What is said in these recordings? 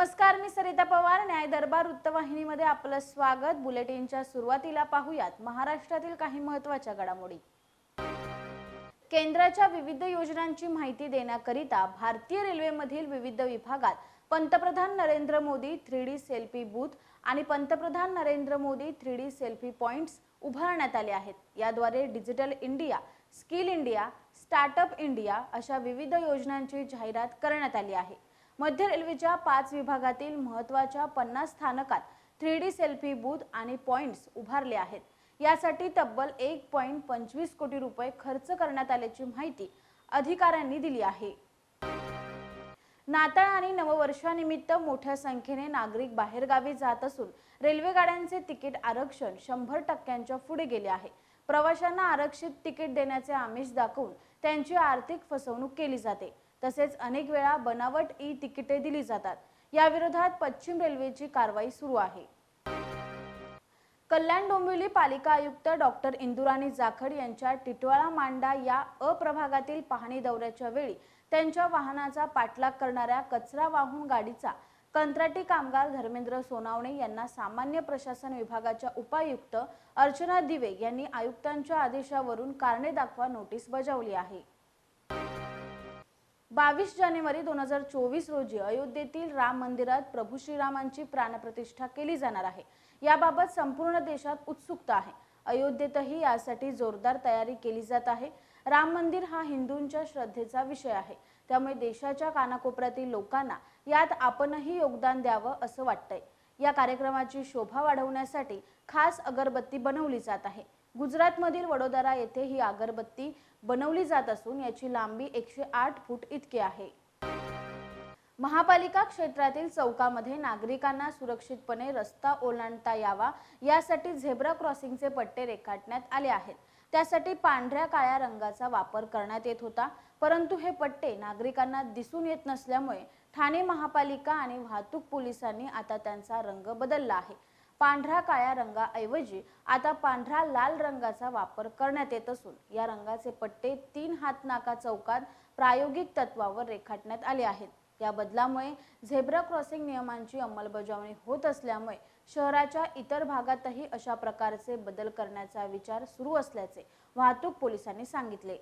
नमस्कार मी सरिता पवार. न्याय दरबार वृत्तवाहिनीमध्ये आपलं स्वागत. बुलेटिनच्या सुरुवातीला पाहूयात महाराष्ट्रातील काही महत्त्वाच्या घडामोडी. केंद्राच्या विविध योजनांची माहिती देण्याकरिता भारतीय रेल्वेमधील विविध विभागात पंतप्रधान Narendra Modi three D selfie booth आणि पंतप्रधान Narendra Modi three D selfie points उभारण्यात आले आहेत. याद्वारे digital India skill India startup India अशा विविध योजनांची जाहिरात करण्यात आली आहे. मध्य रेल्वेच्या पाच विभागातील महत्त्वाच्या पन्नास स्थानकात थ्री डी सेल्फी बूथ आणि पॉइंट्स उभारले आहेत. यासाठी तब्बल एक पॉईंट पंचवीस कोटी रुपये खर्च करण्यात आल्याची माहिती अधिकाऱ्यांनी दिली आहे. नाताळ आणि नववर्षानिमित्त मोठ्या संख्येने नागरिक बाहेरगावी जात असून रेल्वे गाड्यांचे तिकीट आरक्षण शंभर टक्क्यांच्या पुढे गेले आहे. प्रवाशांना आरक्षित तिकीट देण्याचे आमिष दाखवून त्यांची आर्थिक फसवणूक केली जाते. तसेच अनेक वेळा बनावट ई तिकिटे दिली जातात. याविरोधात पश्चिम रेल्वेची कारवाई सुरू आहे. कल्याण डोंबिवली पालिका आयुक्त डॉक्टर इंदुराणी जाखड यांच्या टिटवाळा मांडा या अप्रभागातील पाहणी दौऱ्याच्या वेळी त्यांच्या वाहनाचा पाठलाग करणाऱ्या कचरा वाहून गाडीचा कंत्राटी कामगार धर्मेंद्र सोनावणे यांना सामान्य प्रशासन विभागाच्या उपायुक्त अर्चना दिवे यांनी आयुक्तांच्या आदेशावरून कारणे दाखवा नोटीस बजावली आहे. बावीस जानेवारी दोन हजार चोवीस रोजी अयोध्येतील राम मंदिरात प्रभू श्रीरामांची प्राणप्रतिष्ठा केली जाणार आहे. याबाबत संपूर्ण देशात उत्सुकता आहे. अयोध्येतही यासाठी जोरदार तयारी केली जात आहे. राम मंदिर हा हिंदूंच्या श्रद्धेचा विषय आहे. त्यामुळे देशाच्या कानाकोपऱ्यातील लोकांना यात आपणही योगदान द्यावं असं वाटतंय. या कार्यक्रमाची शोभा वाढवण्यासाठी खास अगरबत्ती बनवली जात आहे. गुजरातमधील वडोदरा येथे ही अगरबत्ती बनवली जात असून याची लांबी एकशे आठ फूट इतकी आहे. महापालिका क्षेत्रातील चौकामध्ये नागरिकांना सुरक्षितपणे रस्ता ओलांडता यावा यासाठी झेब्रा क्रॉसिंगचे पट्टे रेखाटण्यात आले आहेत. त्यासाठी पांढऱ्या काळ्या रंगाचा वापर करण्यात येत होता परंतु हे पट्टे नागरिकांना दिसून येत नसल्यामुळे ठाणे महापालिका आणि वाहतूक पोलिसांनी आता त्यांचा रंग बदलला आहे. पांढऱ्या काळ्या रंगाऐवजी आता पांढरा लाल रंगाचा वापर करण्यात येत असून या रंगाचे पट्टे तीन हात नाका चौकात प्रायोगिक तत्वावर रेखाटण्यात आले आहेत. या बदलामुळे झेब्रा क्रॉसिंग नियमांची अंमलबजावणी होत असल्यामुळे शहराच्या इतर भागातही अशा प्रकारचे बदल करण्याचा विचार सुरू असल्याचे वाहतूक पोलिसांनी सांगितले.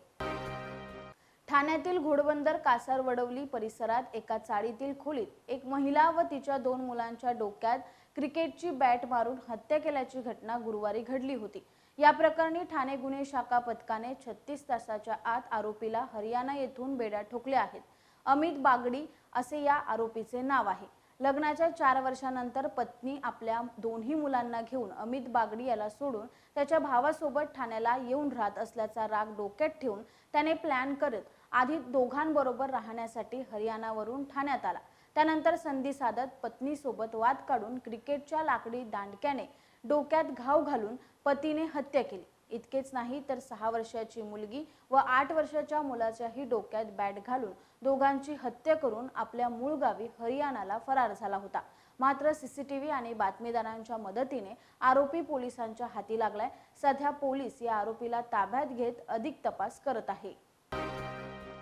ठाण्यातील घोडबंदर कासार वडवली परिसरात एका चाळीतील खोलीत एक महिला व तिच्या दोन मुलांच्या डोक्यात क्रिकेटची बॅट मारून हत्या केल्याची घटना गुरुवारी घडली होती. या प्रकरणी ठाणे गुन्हे शाखा पथकाने छत्तीस तासाच्या आत आरोपीला हरियाणा येथून बेड्या ठोकल्या आहेत. अमित बागडी असे या आरोपीचे नाव आहे. लग्नाच्या चार वर्षानंतर पत्नी आपल्या दोन्ही मुलांना घेऊन अमित बागडी याला सोडून त्याच्या भावासोबत ठाण्याला येऊन राहत असल्याचा राग डोक्यात ठेवून त्याने प्लॅन करत आधी दोघांबरोबर राहण्यासाठी हरियाणावरून ठाण्यात आला. त्यानंतर संधी साधत पत्नीसोबत वाद काढून क्रिकेटच्या लाकडी दांडक्याने डोक्यात घाव घालून पतीने हत्या केली. इतकेच नाही तर सहा वर्षाची मुलगी व आठ वर्षाच्या मुलाच्याही डोक्यात बॅट घालून दोघांची हत्या करून आपल्या मूळ गावी हरियाणाला फरार झाला होता. मात्र सीसीटीव्ही आणि बातमीदारांच्या मदतीने आरोपी पोलिसांच्या हाती लागलाय. सध्या पोलीस या आरोपीला ताब्यात घेत अधिक तपास करत आहे.